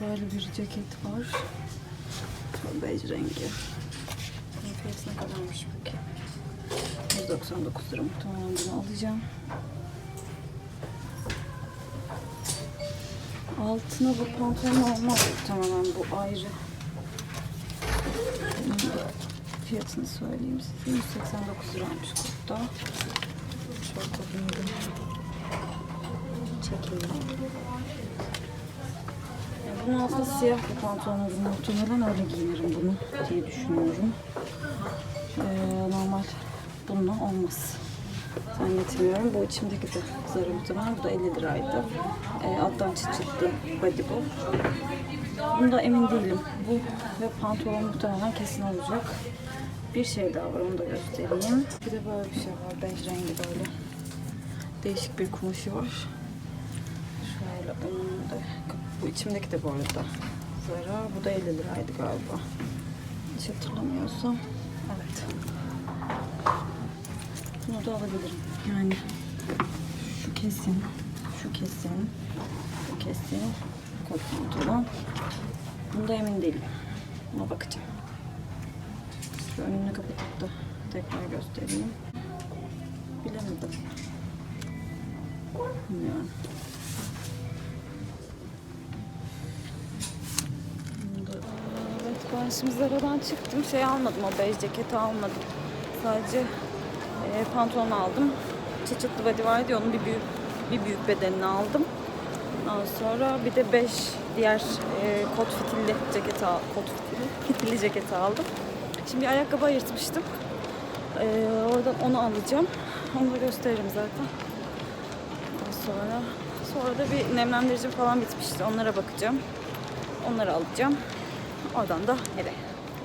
Böyle bir ceket var. Bej rengi. Bunun fiyatı ne kadarmış peki? 199 lira muhtemelen bunu alacağım. Altına bu pantolon olmaz muhtemelen bu ayrı. Fiyatını söyleyeyim size. 189 liraymış kurtta. Şöyle bakayım. Çekeyim. Bunun altında siyah bir pantolon olur muhtemelen öyle giyinirim bunu diye düşünüyorum. Ee, normal bununla olmaz. Zannetmiyorum. Bu içimdeki de kızarı muhtemelen. Bu da 50 liraydı. Ee, alttan çıt çıtlı body bu. Bunda emin değilim. Bu ve pantolon muhtemelen kesin olacak. Bir şey daha var onu da göstereyim. Bir de böyle bir şey var. Bej rengi böyle. Değişik bir kumaşı var. Şöyle önünde. Bu içimdeki de bu arada. Zara. Bu da 50 liraydı galiba. Hiç hatırlamıyorsam. Evet. Bunu da alabilirim. Yani şu kesin. Şu kesin. Bu kesin. Kot pantolon. Bunda emin değilim. Buna bakacağım. Şu önünü kapatıp da tekrar göstereyim. Bilemedim. Bilmiyorum. Ben şimdi Zara'dan çıktım. Şey almadım o bej ceketi almadım. Sadece e, pantolon aldım. Çıçıtlı body vardı ya onun bir büyük, bir büyük bedenini aldım. Ondan sonra bir de 5 diğer e, kot fitilli ceketi al, kot fitilli, fitilli ceketi aldım. Şimdi ayakkabı ayırtmıştım. E, oradan onu alacağım. Onu da gösteririm zaten. Ondan sonra sonra da bir nemlendirici falan bitmişti. Onlara bakacağım. Onları alacağım. Oradan da eve.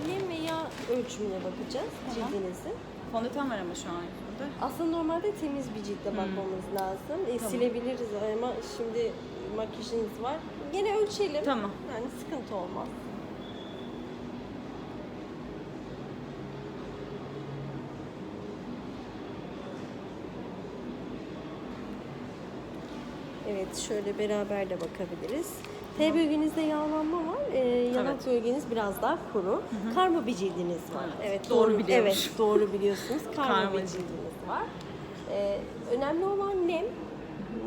Nem ve yağ ölçümüne bakacağız cildinizin. Fondöten var ama şu an yüzümde. Aslında normalde temiz bir ciltte bakmamız lazım. E, Tamam. Silebiliriz ama şimdi makyajınız var. Gene ölçelim. Tamam. Yani sıkıntı olmaz. Evet, şöyle beraber de bakabiliriz. T bölgenizde yağlanma var. Ee, yanak Evet. bölgeniz biraz daha kuru. Karma bir cildiniz var. Evet, Evet, doğru doğru, biliyormuş. Evet, doğru biliyorsunuz. Karma, Karma bir cildiniz var. Ee, önemli olan nem.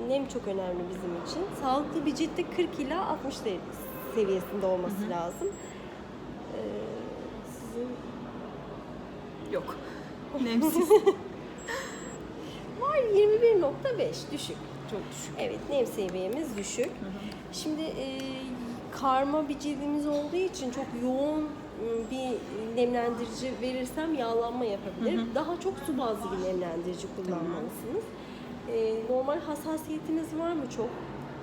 Nem çok önemli bizim için. Sağlıklı bir ciltte 40 ila 60 de- seviyesinde olması lazım. Ee, sizin Yok. Nemsiz. var 21.5 düşük. Çok düşük. Evet, nem seviyemiz düşük. Şimdi e, karma bir cildimiz olduğu için çok yoğun e, bir nemlendirici verirsem yağlanma yapabilir. Daha çok su bazlı bir nemlendirici kullanmalısınız. E, normal hassasiyetiniz var mı çok?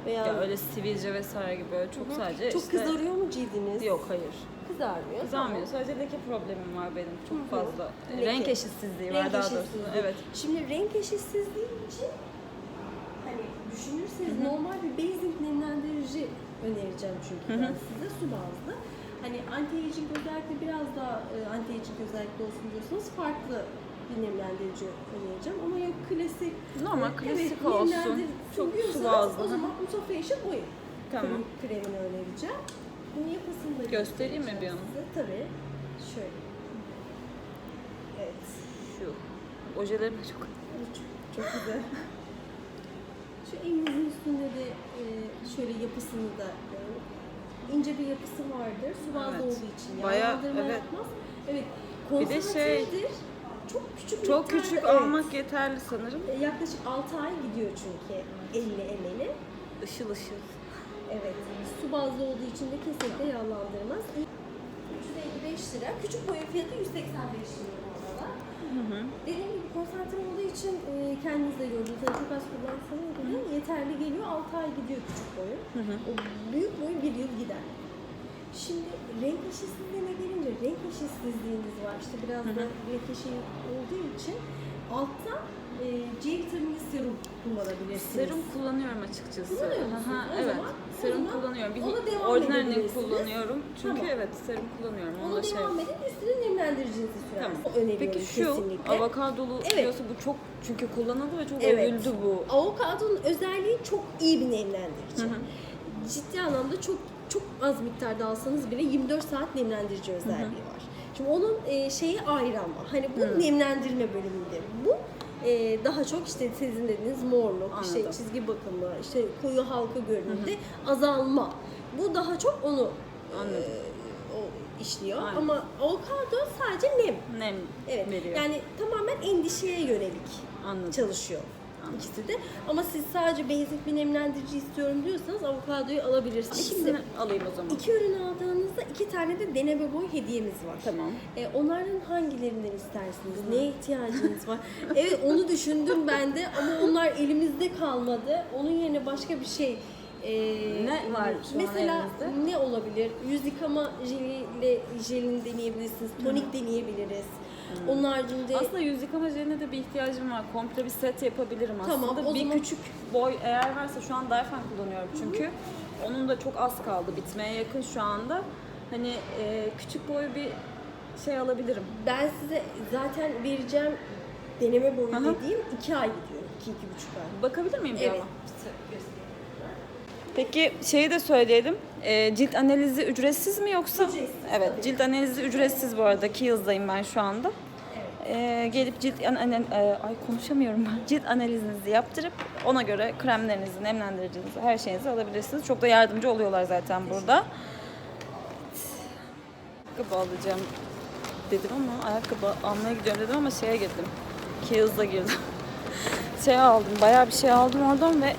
Veya Ya öyle sivilce vesaire gibi öyle çok Hı. sadece çok işte... kızarıyor mu cildiniz? Yok hayır. Kızarmıyor. Kızarmıyor. Sadece leke problemim var benim çok Hı hı. fazla. Leke. Renk eşitsizliği var Renk daha doğrusu. Evet. Şimdi renk eşitsizliği için düşünürseniz normal bir basic nemlendirici önereceğim çünkü ben size su bazlı. Hani anti-aging özellikle biraz daha e, anti-aging özellikle olsun diyorsanız farklı bir nemlendirici önereceğim ama yok klasik Normal e, klasik evet, olsun. Çok su bazlı. O zaman Mutafation Oil Tamam. krem- kremini önereceğim. Bunu yapısını da Göstereyim mi bir size. Tabii. Şöyle. Evet. Şu. Ojelerim de çok... Çok, çok güzel. Şu elinizin üstünde de e, şöyle yapısını da e, ince bir yapısı vardır. Su bazlı Evet. olduğu için yağlandırma evet. yapmaz. Evet. Bir de şey-. Çok küçük Çok miktarda- küçük evet. almak yeterli sanırım. E, Yaklaşık 6 ay gidiyor çünkü 50 ml'i. Işıl ışıl. Evet. Su bazlı olduğu için de kesinlikle yağlandırmaz. 355 lira. Küçük boyun fiyatı 185 lira Dediğim gibi konsantre olduğu için e, kendiniz de gördünüz. Yani çok az kullansanız bile yeterli geliyor. 6 ay gidiyor küçük boyu. O büyük boyu bir yıl gider. Şimdi renk eşitsizliğine gelince renk eşitsizliğiniz var. İşte biraz da leke şey olduğu için alttan e, C vitamini serum kullanabilirsiniz. Serum kullanıyorum açıkçası. Kullanıyor musunuz? Aha, O evet. zaman- serum zaman kullanıyorum. Bir ona orijinalini kullanıyorum. Çünkü Tamam. evet serum kullanıyorum. Onu Ona şey. devam edin üstüne nemlendiricinizi sürersiniz. Tamam. Öneriyorum Peki şu kesinlikle. avokadolu Evet. kilosu bu çok çünkü kullanıldı ve çok Evet. övüldü bu. Avokadonun özelliği çok iyi bir nemlendirici. Ciddi anlamda çok çok az miktarda alsanız bile 24 saat nemlendirici özelliği var. Şimdi onun e, şeyi ayrı ama hani bu nemlendirme bölümünde. Bu e, daha çok işte sizin dediğiniz morluk, işte çizgi bakımı, işte koyu halka görünümde azalma. Bu daha çok onu Anladım. e, o işliyor. Aynen. Ama avokado sadece nem. Nem Evet. veriyor. Yani tamamen endişeye yönelik Anladım. çalışıyor ikisi de. Ama siz sadece basic bir nemlendirici istiyorum diyorsanız avokadoyu alabilirsiniz. İkisini Şimdi alayım o zaman. iki ürün aldığınızda iki tane de deneme boy hediyemiz var. Tamam. E, onlardan hangilerinden istersiniz? Neye ihtiyacınız var? evet onu düşündüm ben de ama onlar elimizde kalmadı. Onun yerine başka bir şey e, Ne var şu an Mesela elinizde? ne olabilir? Yüz yıkama jeliyle jelini deneyebilirsiniz. Tonik deneyebiliriz. Onun haricinde Aslında yüz yıkama jeline de bir ihtiyacım var. Komple bir set yapabilirim aslında. Tamam, o bir zaman- küçük boy eğer varsa şu an Daifen kullanıyorum çünkü. Onun da çok az kaldı bitmeye yakın şu anda. Hani e, küçük boy bir şey alabilirim. ben size zaten vereceğim deneme boyu Aha. dediğim iki ay gidiyor. iki, iki buçuk ay. Bakabilir miyim bir Evet. ama? Peki şeyi de söyleyelim. E, cilt analizi ücretsiz mi yoksa? Ücretsiz, Evet, cilt analizi ücretsiz bu arada. Kiehl'dayım ben şu anda. E, gelip cilt an- an- e, ay konuşamıyorum ben. Cilt analizinizi yaptırıp ona göre kremlerinizi, nemlendiricinizi, her şeyinizi alabilirsiniz. Çok da yardımcı oluyorlar zaten burada. Ayakkabı alacağım dedim ama ayakkabı almaya gidiyorum dedim ama şeye girdim. Kiehl's'a girdim. şey aldım, bayağı bir şey aldım oradan ve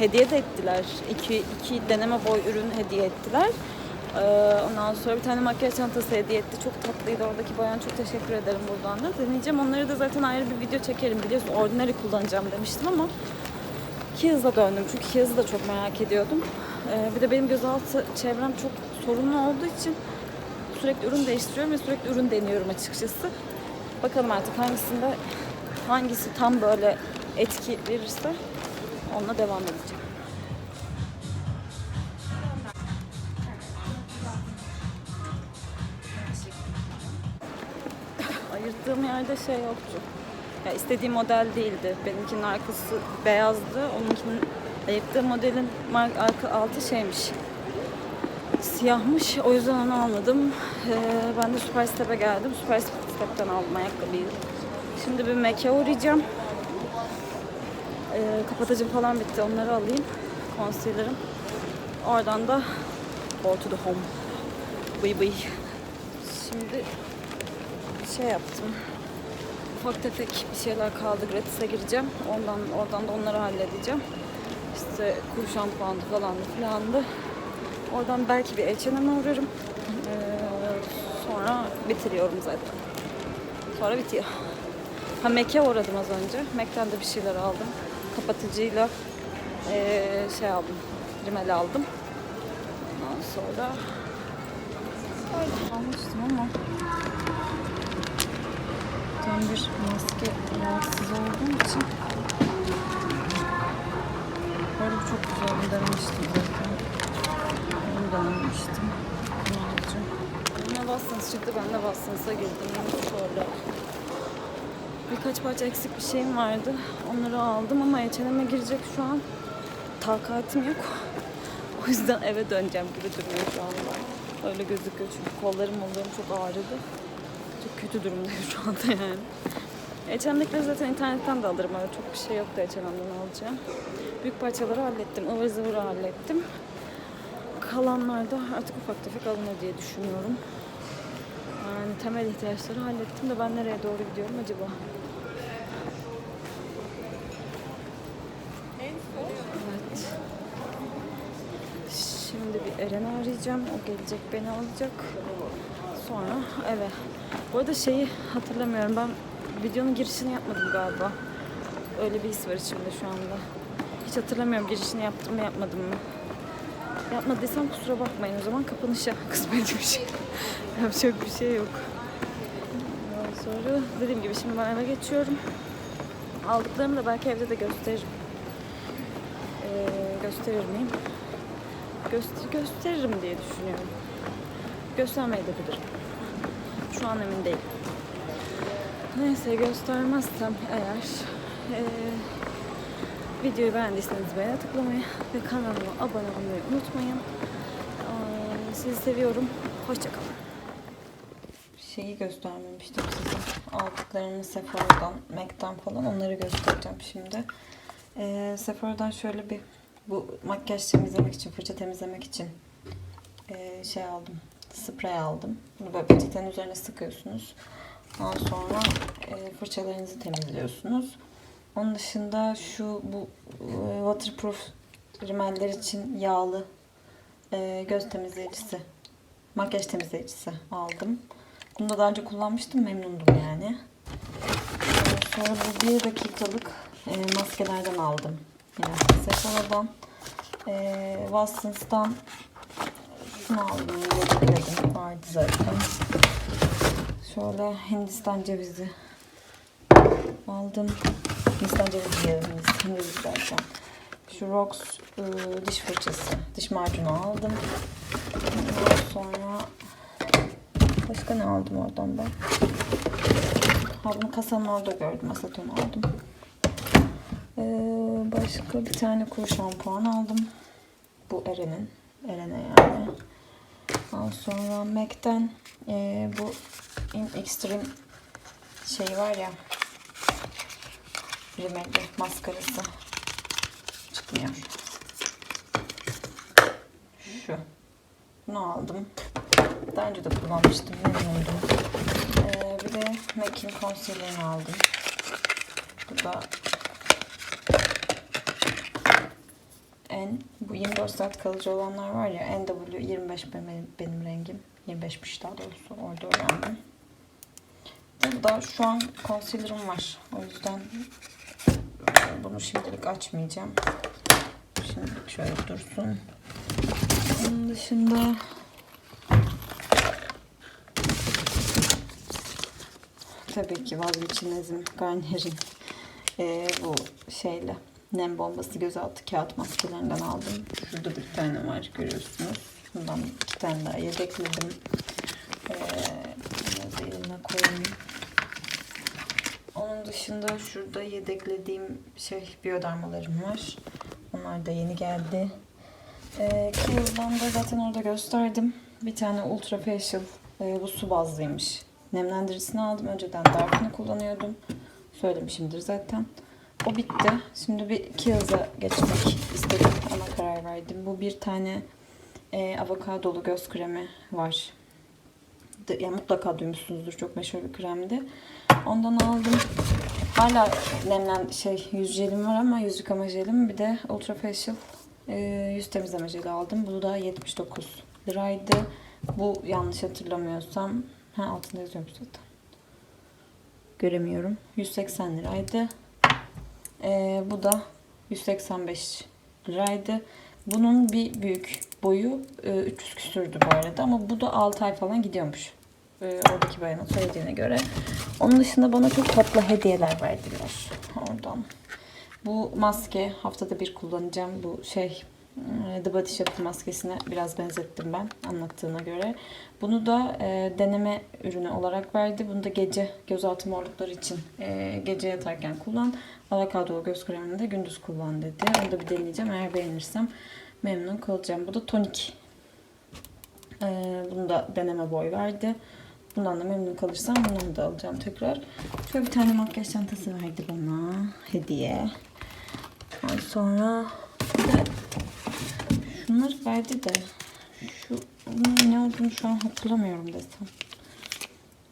hediye de ettiler. İki, iki deneme boy ürün hediye ettiler. Ee, ondan sonra bir tane makyaj çantası hediye etti. Çok tatlıydı oradaki bayan. Çok teşekkür ederim buradan da. Deneyeceğim. Onları da zaten ayrı bir video çekerim. Biliyorsun Ordinary kullanacağım demiştim ama Kiehl's'a döndüm. Çünkü Kiehl's'ı da çok merak ediyordum. Ee, bir de benim gözaltı çevrem çok sorunlu olduğu için sürekli ürün değiştiriyorum ve sürekli ürün deniyorum açıkçası. Bakalım artık hangisinde hangisi tam böyle etki verirse onunla devam edeceğim. Ayırttığım yerde şey yoktu. Ya istediğim model değildi. Benimkinin arkası beyazdı. Onunkinin ayırttığım modelin arka altı şeymiş. Siyahmış. O yüzden onu almadım. Ee, ben de Super Step'e geldim. Super Step'ten aldım ayakkabıyı. Şimdi bir Mac'e uğrayacağım. Ee, kapatıcım falan bitti. Onları alayım. Concealer'ım. Oradan da go to the home. Bıy bıy. Şimdi şey yaptım. Ufak tefek bir şeyler kaldı. Gratis'e gireceğim. Ondan oradan da onları halledeceğim. İşte kuru şampuandı falandı filandı. Oradan belki bir H&M'e uğrarım. Ee, sonra bitiriyorum zaten. Sonra bitiyor. Ha Mac'e uğradım az önce. Mac'ten de bir şeyler aldım. Kapatıcıyla ee, şey aldım. Rimel aldım. Ondan sonra öyle almıştım ama tam bir maske rahatsız olduğum için Böyle çok güzel bunu denemiştim zaten. Bunu denemiştim. Yine Watsons çıktı. Ben de Watsons'a girdim. Birkaç parça eksik bir şeyim vardı. Onları aldım ama H&M'e girecek şu an takatim yok. O yüzden eve döneceğim gibi duruyor şu anda. Öyle gözüküyor çünkü kollarım mollarım çok ağrıdı. Çok kötü durumdayım şu anda yani. H&M'dekileri zaten internetten de alırım. Öyle çok bir şey yoktu H&M'den alacağım. Büyük parçaları hallettim. ıvır zıvırı hallettim. Kalanlar da artık ufak tefek alınır diye düşünüyorum. Yani temel ihtiyaçları hallettim de ben nereye doğru gidiyorum acaba? Evet. Şimdi bir Eren'i arayacağım. O gelecek beni alacak. Sonra eve. Bu arada şeyi hatırlamıyorum. Ben videonun girişini yapmadım galiba. Öyle bir his var içimde şu anda. Hiç hatırlamıyorum girişini yaptım mı yapmadım mı. Yapmadıysam kusura bakmayın o zaman kapanışa kısmetmiş. Yapacak bir şey yok. Ondan sonra dediğim gibi şimdi ben eve geçiyorum. Aldıklarımı da belki evde de gösteririm. Ee, gösterir miyim? Göster gösteririm diye düşünüyorum. Göstermeye de bilirim. Şu an emin değilim. Neyse göstermezsem eğer eee, videoyu beğendiyseniz beğene tıklamayı ve kanalıma abone olmayı unutmayın. Aa, Sizi seviyorum. Hoşçakalın. Şeyi göstermemiştim size. Aldıklarımı Sephora'dan, MAC'den falan onları göstereceğim şimdi. Ee, Sephora'dan şöyle bir bu makyaj temizlemek için, fırça temizlemek için ee, şey aldım. Sprey aldım. Bunu böyle peçetenin üzerine sıkıyorsunuz. Ondan sonra e, fırçalarınızı temizliyorsunuz. Onun dışında şu bu e, waterproof rimeller için yağlı e, göz temizleyicisi, makyaj temizleyicisi aldım. Bunu da daha önce kullanmıştım, memnundum yani. E, sonra bu bir dakikalık e, maskelerden aldım. Yine Sephora'dan. E, Watsons'tan şunu aldım, yedekledim. Vardı zaten. Şöyle Hindistan cevizi aldım. Hindistan cevizi diyelim, Hindistan derken. Şu Rox e, diş fırçası, diş macunu aldım. Ondan sonra başka ne aldım oradan ben? Ha bunu kasanın orada gördüm. Aseton aldım. Ee, başka bir tane kuru şampuan aldım. Bu Eren'in. Eren'e yani. Ondan sonra MAC'ten e, bu In Extreme şey var ya rimeli maskarası çıkmıyor. Şu. Bunu aldım. Daha önce de kullanmıştım. Memnundum. Ee, bir de MAC'in concealer'ını aldım. Bu da en bu 24 saat kalıcı olanlar var ya NW25 benim, benim rengim. 25'miş daha doğrusu. Orada öğrendim. Burada şu an concealer'ım var. O yüzden e, bunu şimdilik açmayacağım. Şimdilik şöyle dursun. Onun dışında tabii ki vazgeçilmezim Garnier'in e, bu şeyle nem bombası gözaltı kağıt maskelerinden aldım. Şurada bir tane var görüyorsunuz. Bundan iki tane daha yedekledim. Ee, bunu da yerine koyayım. Onun dışında şurada yedeklediğim şey biyodermalarım var. Onlar da yeni geldi. Ee, da zaten orada gösterdim. Bir tane Ultra Facial e, bu su bazlıymış. Nemlendiricisini aldım. Önceden Dark'ını kullanıyordum. Söylemişimdir zaten. O bitti. Şimdi bir Kiehl's'a geçmek istedim. Ona karar verdim. Bu bir tane e, avokadolu göz kremi var. De, ya mutlaka duymuşsunuzdur. Çok meşhur bir kremdi. Ondan aldım. Hala nemlen şey yüz jelim var ama yüz yıkama jelim. Bir de Ultra Facial e, yüz temizleme jeli aldım. Bu da 79 liraydı. Bu yanlış hatırlamıyorsam ha altında yazıyormuş zaten. Göremiyorum. 180 liraydı. Ee, bu da 185 liraydı. Bunun bir büyük boyu e, 300 küsürdü bu arada ama bu da 6 ay falan gidiyormuş. Ee, oradaki bayanın söylediğine göre. Onun dışında bana çok tatlı hediyeler verdiler oradan. Bu maske haftada bir kullanacağım. Bu şey e, The Body Shop maskesine biraz benzettim ben anlattığına göre. Bunu da e, deneme ürünü olarak verdi. Bunu da gece gözaltı morlukları için e, gece yatarken kullan. Avokado göz kremini de gündüz kullan dedi. Onu da bir deneyeceğim. Eğer beğenirsem memnun kalacağım. Bu da tonik. E, bunu da deneme boy verdi. Bundan da memnun kalırsam bundan da alacağım tekrar. Şöyle bir tane makyaj çantası verdi bana. Hediye. Sonra şunları verdi de şu ne olduğunu şu an hatırlamıyorum desem.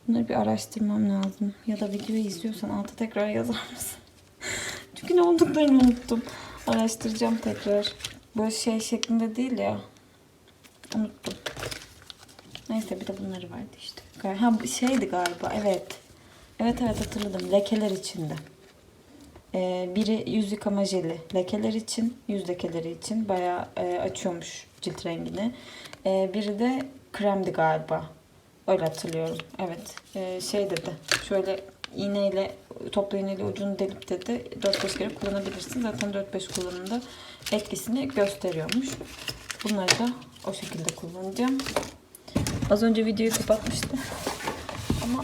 Bunları bir araştırmam lazım. Ya da videoyu izliyorsan alta tekrar yazar mısın? Çünkü ne olduklarını unuttum. Araştıracağım tekrar. Böyle şey şeklinde değil ya. Unuttum. Neyse bir de bunları vardı işte. Ha şeydi galiba evet. Evet evet hatırladım. Lekeler içinde. Ee, biri yüz yıkama jeli lekeler için, yüz lekeleri için bayağı e, açıyormuş cilt rengini. Ee, biri de kremdi galiba. Öyle hatırlıyorum. Evet. Ee, şey dedi. Şöyle iğneyle toplu iğneyle ucunu delip dedi 4-5 kere kullanabilirsin. Zaten 4-5 kullanımda etkisini gösteriyormuş. Bunları da o şekilde kullanacağım. Az önce videoyu kapatmıştım. Ama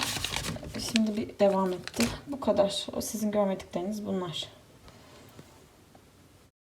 şimdi bir devam etti. Bu kadar. O sizin görmedikleriniz bunlar.